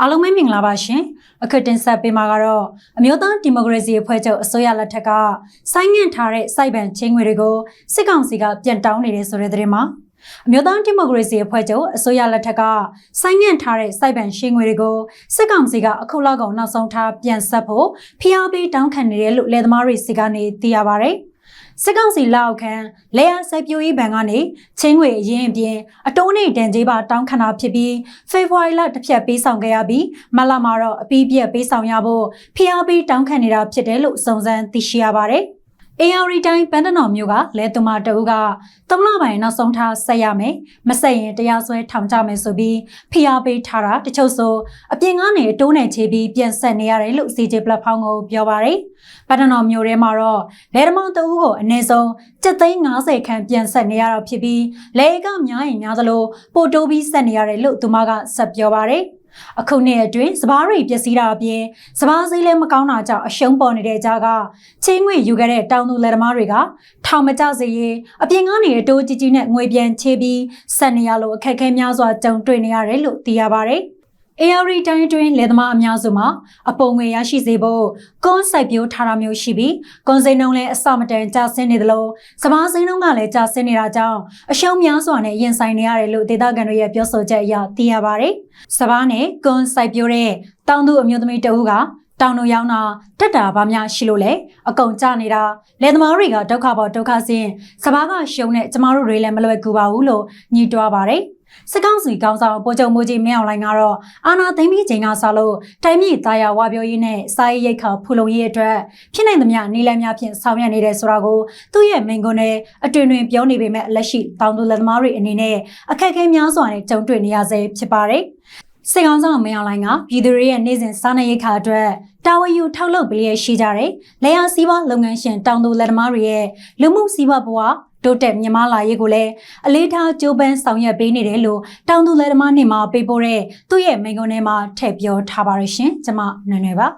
အားလုံးပဲမင်္ဂလာပါရှင်အခုတင်ဆက်ပေးမှာကတော့အမျိုးသားဒီမိုကရေစီအဖွဲ့ချုပ်အစိုးရလက်ထက်ကဆိုင်းငံ့ထားတဲ့စိုက်ပန်ချင်းငွေတွေကိုစစ်ကောင်စီကပြန်တောင်းနေတယ်ဆိုတဲ့သတင်းမှာအမျိုးသားဒီမိုကရေစီအဖွဲ့ချုပ်အစိုးရလက်ထက်ကဆိုင်းငံ့ထားတဲ့စိုက်ပန်ရှင်ငွေတွေကိုစစ်ကောင်စီကအခုလောက်ကောင်နောက်ဆုံးထားပြန်ဆက်ဖို့ဖိအားပေးတောင်းခံနေတယ်လို့လယ်သမားတွေစီကနေသိရပါဗျ။ စစ်ကောင်စီလက်အောက်ခံလေယာစိုက်ပျိုးရေးဘဏ်ကနေချင်းငွေအရင်အပြင်အတိုးနေတန်ကြေးပါတောင်းခံတာဖြစ်ပြီးဖေဖော်ဝါရီလတစ်ဖြတ်ပေးဆောင်ခဲ့ရပြီးမလမှာတော့အပီးပြက်ပေးဆောင်ရဖို့ဖိအားပေးတောင်းခံနေတာဖြစ်တယ်လို့စုံစမ်းသိရှိရပါတယ်။ AR တိုင်းပန်းတနော်မျိုးကလဲသူမတအုပ်ကသုံးလပိုင်းနောက်ဆုံးထားဆက်ရမယ်မဆက်ရင်တရားစွဲထောင်ချမယ်ဆိုပြီးဖိအားပေးထားတာတချို့ဆိုအပြင်ကနေတိုးနေချေပြီးပြန်ဆက်နေရတယ်လို့ CJ platform ကိုပြောပါရယ်ပန်းတနော်မျိုးထဲမှာတော့လဲဓမောင်တအုပ်ကိုအနည်းဆုံး730ခန့်ပြန်ဆက်နေရတော့ဖြစ်ပြီးလဲကများရင်များသလိုပိုတိုးပြီးဆက်နေရတယ်လို့သူမကဆက်ပြောပါရယ် အခုနှစ်အတွင်းစပားတွေပျက်စီးတာအပြင်စပားစည်းလည်းမကောင်းတာကြောင့်အရှုံးပေါ်နေတဲ့ကြားကချင်းငွေယူခဲ့တဲ့တောင်သူလယ်သမားတွေကထောင်မကျစေရေးအပြင်ကနေအတိုးကြီးကြီးနဲ့ငွေပြန်ချေပြီးဆက်နေရလို့အခက်အခဲများစွာကြုံတွေ့နေရတယ်လို့သိရပါတယ်။ AR တိုင်းအတွင်းလယ်သမားအများစုမှာအပုံငွေရရှိစေဖို့ကွန်စိုက်ပြိုးထားတာမျိုးရှိပြီးကွန်စိန်နှုံလည်းအစမတန်ကျဆင်းနေသလိုစပားစိန်နှုံကလည်းကျဆင်းနေတာကြောင့်အရှုံးများစွာနဲ့ရင်ဆိုင်နေရတယ်လို့ဒေသခံတွေရဲ့ပြောဆိုချက်အရသိရပါတယ်။စပားနဲ့ကွန်စိုက်ပြိုးတဲ့တောင်သူအမျိုးသမီးတဦးကတောင်တို့ရောင်းတာတက်တာဘာများရှိလို့လဲအကုန်ကြနေတာလယ်သမားတွေကဒုက္ခပေါ်ဒုက္ခဆင်းစပားကရှုံးတဲ့ကျမတို့တွေလည်းမလွယ်ကူပါဘူးလို့ညှိတွားပါတယ်။ စစ်ကောင်စီကောင်းဆောင်ပိုချုပ်မိုးကြီးမင်းအောင်လှိုင်ကတော့အာဏာသိမ်းပြီးချိန်ကစလို့တိုင်းပြည်သားရဝါပြောရေးနဲ့စာရေးရိတ်ခါဖူလုံရေးအတွက်ဖြစ်နိုင်သမျှနေလည်များဖြင့်ဆောင်ရွက်နေတယ်ဆိုတာကိုသူ့ရဲ့မိန့်ခွန်းနဲ့အတွင်တွင်ပြောနေပေမဲ့လက်ရှိတောင်သူလက်သမားတွေအနေနဲ့အခက်အခဲများစွာနဲ့ကြုံတွေ့နေရဆဲဖြစ်ပါတယ်။စေကောင်ဆောင်မင်းအောင်လှိုင်ကပြည်သူတွေရဲ့နေ့စဉ်စားနပ်ရိက္ခာအတွက်တာဝန်ယူထောက်လုပ်ပေးရရှိကြတယ်။လေယာစီးပွားလုပ်ငန်းရှင်တောင်သူလက်သမားတွေရဲ့လူမှုစီးပွားဘဝ တိုးတက်မြမလာရေးကိုလည်းအလေးထားကြိုးပမ်းဆောင်ရွက်ပေးနေတယ်လို့တောင်သူလယ်သမားနေမှာပေးပို့တဲ့သူ့ရဲ့မိန့်ခွန်းထဲမှာထည့်ပြောထားပါရရှင်ကျွန်မနွယ်နွယ်ပါ